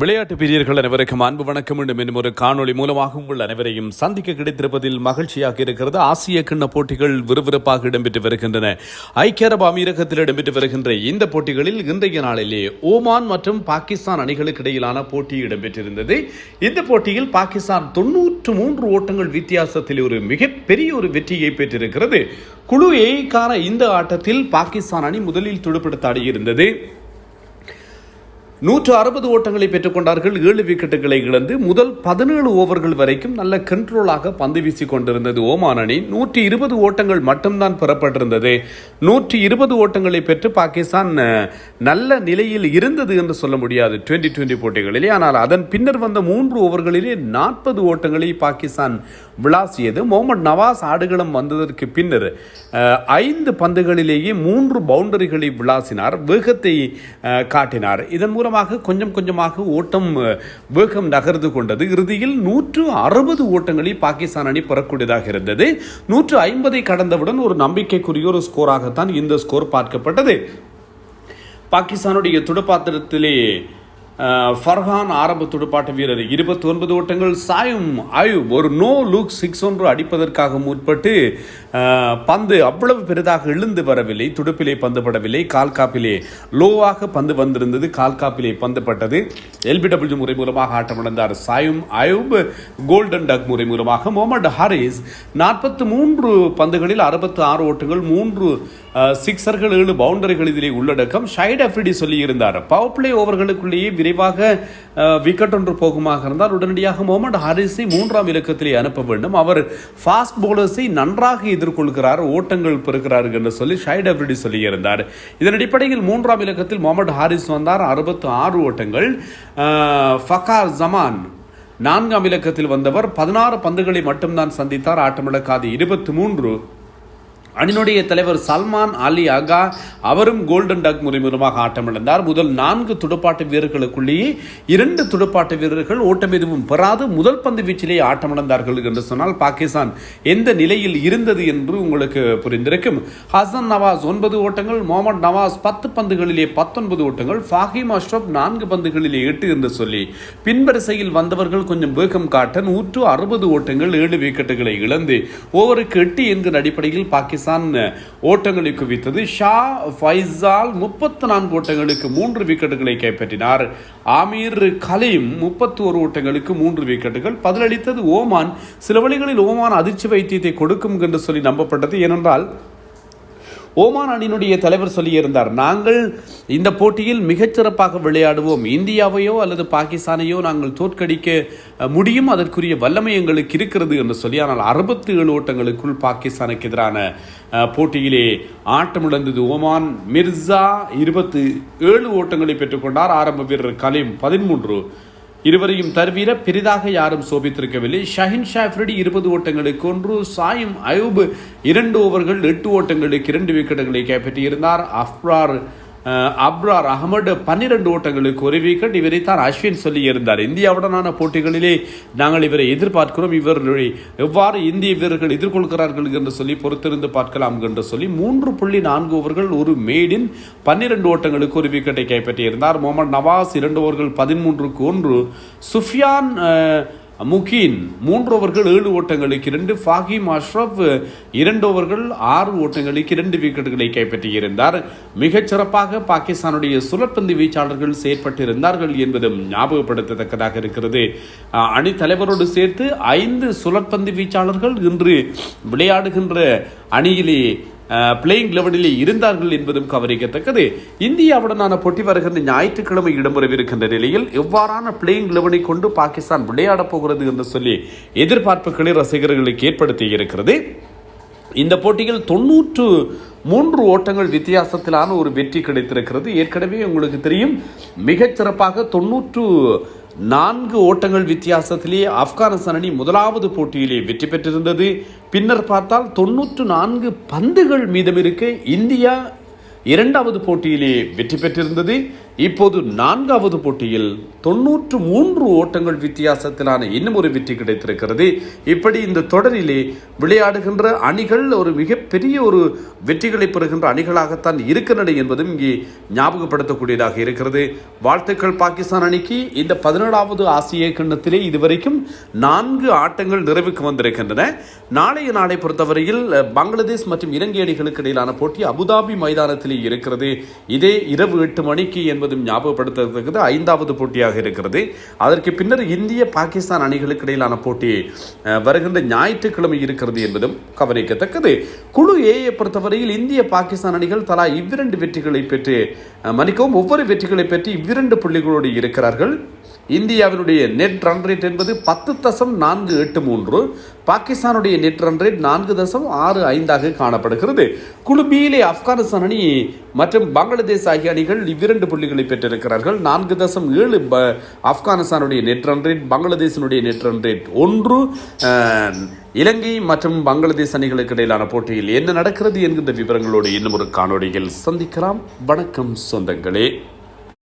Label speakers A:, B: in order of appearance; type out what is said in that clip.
A: விளையாட்டு பிரியர்கள் அனைவருக்கும் அன்பு வணக்கம். மீண்டும் இன்னும் ஒரு காணொளி மூலமாக உங்கள் அனைவரையும் சந்திக்க கிடைத்திருப்பதில் மகிழ்ச்சியாக இருக்கிறது. ஆசிய கிண்ண போட்டிகள் விறுவிறுப்பாக இடம்பெற்று வருகின்றன. ஐக்கிய அரபு அமீரகத்தில் இடம்பெற்று வருகின்ற இந்த போட்டிகளில் இன்றைய நாளிலே ஓமான் மற்றும் பாகிஸ்தான் அணிகளுக்கு இடையிலான போட்டி இடம்பெற்றிருந்தது. இந்த போட்டியில் பாகிஸ்தான் தொன்னூற்று மூன்று ஓட்டங்கள் வித்தியாசத்தில் ஒரு மிகப்பெரிய ஒரு வெற்றியை பெற்றிருக்கிறது. குழு ஏக்கான இந்த ஆட்டத்தில் பாகிஸ்தான் அணி முதலில் துடுப்படுத்த ஆடியிருந்தது. நூற்று அறுபது ஓட்டங்களை பெற்றுக்கொண்டார்கள். ஏழு விக்கெட்டுகளை இழந்து முதல் பதினேழு ஓவர்கள் வரைக்கும் நல்ல கண்ட்ரோலாக பந்து வீசிக் கொண்டிருந்தது ஓமான் அணி. நூற்றி இருபது ஓட்டங்கள் மட்டும்தான் பெறப்பட்டிருந்தது. நூற்றி இருபது ஓட்டங்களை பெற்று பாகிஸ்தான் நல்ல நிலையில் இருந்தது என்று சொல்ல முடியாது டுவெண்டி டுவெண்டி போட்டிகளிலே. ஆனால் அதன் பின்னர் வந்த மூன்று ஓவர்களிலே நாற்பது ஓட்டங்களை பாகிஸ்தான் விளாசியது. முகமது நவாஸ் ஆடுகளம் வந்ததற்கு பின்னர் ஐந்து பந்துகளிலேயே மூன்று பவுண்டரிகளை விளாசினார். வேகத்தை காட்டினார். இதன் மூலம் தூரமாக கொஞ்சம் கொஞ்சமாக ஓட்டம் வேகம் நகர்ந்து கொண்டது. இறுதியில் நூற்று அறுபது ஓட்டங்களை பாகிஸ்தான் அணி பெறக்கூடியதாக இருந்தது. நூற்று ஐம்பதை கடந்தவுடன் ஒரு நம்பிக்கைக்குரிய ஒரு ஸ்கோராகத்தான் இந்த ஸ்கோர் பார்க்கப்பட்டது. பாகிஸ்தானுடைய துடுப்பாத்திரத்திலே ஃபர்ஹான் ஆரம்ப துடுப்பாட்ட வீரர் இருபத்தி ஒன்பது ஓட்டங்கள் சாயும் ஆயுப். ஒரு நோ லுக் சிக்ஸ் ஒன்று அடிப்பதற்காக முற்பட்டு பந்து அவ்வளவு பெரிதாக எழுந்து வரவில்லை துடுப்பிலே பந்து படவில்லை. கால்காப்பிலே லோவாக பந்து வந்திருந்தது கால்காப்பிலே பந்து பட்டது. எல்பிடபிள்யூ முறை மூலமாக ஆட்டமடைந்தார் சாயும் ஆயுப். கோல்டன் டக் முறை மூலமாக முகமது ஹாரிஸ் நாற்பத்தி மூன்று பந்துகளில் அறுபத்தி ஆறு ஓட்டங்கள் மூன்று சிக்ஸர்கள் ஏழு பவுண்டரிகள் இதிலே உள்ளடக்கம். ஷைட் அஃப்ரிடி சொல்லியிருந்தார். பவர் பிளே ஓவர்களுக்குள்ளேயே விரைவாக விக்கெட் ஒன்று போகுமாக இருந்தால் உடனடியாக மொமெண்ட் ஹாரிஸை மூன்றாம் இலக்கத்திலே அனுப்ப வேண்டும். அவர் ஃபாஸ்ட் பவுலர்ஸை நன்றாக எதிர்கொள்கிறார் ஓட்டங்கள் பெறுகிறார் என்று சொல்லி ஷைட் அஃப்ரிடி சொல்லியிருந்தார். இதன் அடிப்படையில் மூன்றாம் இலக்கத்தில் முகமது ஹாரிஸ் வந்தார். அறுபத்து ஆறு ஓட்டங்கள் ஃபகார் ஜமான் நான்காம் இலக்கத்தில் வந்தவர். பதினாறு பந்துகளை மட்டும்தான் சந்தித்தார். ஆட்டமிழக்காது இருபத்தி மூன்று அணியினுடைய தலைவர் சல்மான் அலி அகா அவரும் கோல்டன் டக் முறை மூலமாக ஆட்டமிழந்தார் முதல் நான்கு துடுப்பாட்ட வீரர்களுக்குள்ளேயே இரண்டு துடுப்பாட்ட வீரர்கள் ஓட்டம் எதுவும் பெறாது. முதல் பந்து வீச்சிலேயே ஆட்டமிழந்தார்கள் என்று சொன்னால் பாகிஸ்தான் எந்த நிலையில் இருந்தது என்று உங்களுக்கு புரிந்திருக்கும். ஹசன் நவாஸ் ஒன்பது ஓட்டங்கள் முகமது நவாஸ் பத்து பந்துகளிலே பத்தொன்பது ஓட்டங்கள் ஃபாஹிம் அஷ்ரப் நான்கு பந்துகளிலே எட்டு என்று சொல்லி. பின்வரிசையில் வந்தவர்கள் கொஞ்சம் வேகம் காட்ட நூற்று அறுபது ஓட்டங்கள் ஏழு விக்கெட்டுகளை இழந்து ஓவருக்கு எட்டு என்கிற அடிப்படையில் பாகிஸ்தான் ஓட்டங்களை குவித்தது ஷா ஃபைசால் முப்பத்தி நான்கு ஓட்டங்களுக்கு மூன்று விக்கெட்டுகளை கைப்பற்றினார். ஆமீர் கலீம் முப்பத்தி ஒரு ஓட்டங்களுக்கு மூன்று விக்கெட்டுகள். பதிலளித்தது ஓமான். சில வழிகளில் ஓமான் அதிர்ச்சி வைத்தியத்தை கொடுக்கும் என்று சொல்லி நம்பப்பட்டது. ஏனென்றால் ஓமான் அணியினுடைய தலைவர் சொல்லியிருந்தார் நாங்கள் இந்த போட்டியில் மிகச்சிறப்பாக விளையாடுவோம். இந்தியாவையோ அல்லது பாகிஸ்தானையோ நாங்கள் தோற்கடிக்க முடியும். அதற்குரிய வல்லமை எங்களுக்கு இருக்கிறது என்று சொல்லி ஆனால் அறுபத்தி ஏழு ஓட்டங்களுக்குள் பாகிஸ்தானுக்கு எதிரான போட்டியிலே ஆட்டமிழந்தது ஓமான் மிர்சா. இருபத்து ஏழு ஓட்டங்களை பெற்றுக்கொண்டார். ஆரம்ப வீரர் கலீம் பதிமூன்று இருவரையும் தவிர பெரிதாக யாரும் சோபித்திருக்கவில்லை. ஷஹின் ஷாஃப்ரிடி இருபது ஓட்டங்களுக்கு ஒன்று சாயும் அயூப் இரண்டு ஓவர்கள் எட்டு ஓட்டங்களுக்கு இரண்டு விக்கெட்டுகளை கைப்பற்றியிருந்தார். அஃப்ரார் அப்ரார் அகமது பன்னிரண்டு ஓட்டங்களுக்கு ஒரு விக்கெட் இவரை தான் அஸ்வின் சொல்லியிருந்தார். இந்தியாவுடனான போட்டிகளிலே நாங்கள் இவரை எதிர்பார்க்கிறோம். இவர்களை எவ்வாறு இந்திய வீரர்கள் எதிர்கொள்கிறார்கள் என்று சொல்லி பொறுத்திருந்து பார்க்கலாம் என்று சொல்லி மூன்று புள்ளி நான்கு ஓவர்கள் ஒரு மேடின் பன்னிரண்டு ஓட்டங்களுக்கு ஒரு விக்கெட்டை கைப்பற்றியிருந்தார். முகமது நவாஸ் இரண்டு ஓவர்கள் பதிமூன்றுக்கு ஒன்று. சுஃபியான் முகீன் மூன்று ஓவர்கள் ஏழு ஓட்டங்களுக்கு இரண்டு. ஃபாகிம் அஷ்ரப் இரண்டு ஓவர்கள் ஆறு ஓட்டங்களுக்கு இரண்டு விக்கெட்டுகளை கைப்பற்றியிருந்தார். மிகச்சிறப்பாக பாகிஸ்தானுடைய சுழற்பந்து வீச்சாளர்கள் செயற்பட்டிருந்தார்கள் என்பதும் ஞாபகப்படுத்தத்தக்கதாக இருக்கிறது. அணித்தலைவரோடு அணி தலைவரோடு சேர்த்து ஐந்து சுழற்பந்து வீச்சாளர்கள் இன்று விளையாடுகின்ற அணியிலே பிளேயிங் லெவலிலே இருந்தார்கள் என்பதும் கவனிக்கத்தக்கது. இந்தியாவுடனான போட்டி வருகின்ற ஞாயிற்றுக்கிழமை இடம்பெறவிருக்கின்ற நிலையில் எவ்வாறான பிளேயிங் லெவனை கொண்டு பாகிஸ்தான் விளையாடப் போகிறது என்று சொல்லி எதிர்பார்ப்புகளை ரசிகர்களுக்கு ஏற்படுத்தி இருக்கிறது இந்த போட்டியில் தொன்னூற்று மூன்று ஓட்டங்கள் வித்தியாசத்திலான ஒரு வெற்றி கிடைத்திருக்கிறது. ஏற்கனவே உங்களுக்கு தெரியும் மிகச்சிறப்பாக தொன்னூற்று நான்கு ஓட்டங்கள் வித்தியாசத்திலே ஆப்கானிஸ்தான் அணி முதலாவது போட்டியிலே வெற்றி பெற்றிருந்தது. பின்னர் பார்த்தால் தொன்னூற்று நான்கு பந்துகள் மீதம் இருக்க இந்தியா இரண்டாவது போட்டியிலே வெற்றி பெற்றிருந்தது. இப்போது நான்காவது போட்டியில் தொன்னூற்று மூன்று ஓட்டங்கள் வித்தியாசத்திலான இன்னும் ஒரு வெற்றி கிடைத்திருக்கிறது. இப்படி இந்த தொடரிலே விளையாடுகின்ற அணிகள் ஒரு மிகப்பெரிய ஒரு வெற்றிகளை பெறுகின்ற அணிகளாகத்தான் இருக்கின்றன என்பதும் இங்கே ஞாபகப்படுத்தக்கூடியதாக இருக்கிறது. வாழ்த்துக்கள் பாகிஸ்தான் அணிக்கு. இந்த பதினேழாவது ஆசிய கிண்ணத்திலே இதுவரைக்கும் நான்கு ஆட்டங்கள் நிறைவுக்கு வந்திருக்கின்றன. நாளைய நாளை பொறுத்தவரையில் பங்களாதேஷ் மற்றும் இலங்கை அணிகளுக்கு இடையிலான போட்டி அபுதாபி மைதானத்திலே இருக்கிறது. இதே இரவு எட்டு மணிக்கு என்பது என்பதும் ஞாபகப்படுத்தத்தக்கது ஐந்தாவது போட்டியாக இருக்கிறது. அதற்கு பின்னர் இந்திய பாகிஸ்தான் அணிகளுக்கு இடையிலான போட்டி வருகின்ற ஞாயிற்றுக்கிழமை இருக்கிறது என்பதும் கவனிக்கத்தக்கது. குழு ஏயை பொறுத்தவரையில் இந்திய பாகிஸ்தான் அணிகள் தலா இவ்விரண்டு வெற்றிகளை பெற்று மன்னிக்கவும் ஒவ்வொரு வெற்றிகளை பெற்று இவ்விரண்டு புள்ளிகளோடு இருக்கிறார்கள். இந்தியாவினுடைய நெட் ரன் ரேட் என்பது பத்து தசம் நான்கு எட்டு மூன்று பாகிஸ்தானுடைய நெட் ரன் ரேட் நான்கு தசம் ஆறு ஐந்தாக காணப்படுகிறது. குழு பியிலே ஆப்கானிஸ்தான் அணி மற்றும் பங்களாதேஷ் ஆகிய அணிகள் இவ்விரண்டு புள்ளிகளை பெற்றிருக்கிறார்கள். நான்கு தசம் ஏழு ப ஆப்கானிஸ்தானுடைய நெட் ரன் ரேட் பங்களாதேஷினுடைய நெட் ரன் ரேட் ஒன்று. இலங்கை மற்றும் பங்களாதேஷ் அணிகளுக்கு இடையிலான போட்டியில் என்ன நடக்கிறது என்கின்ற விவரங்களோடு இன்னும் ஒரு காணொலியில் சந்திக்கலாம். வணக்கம் சொந்தங்களே.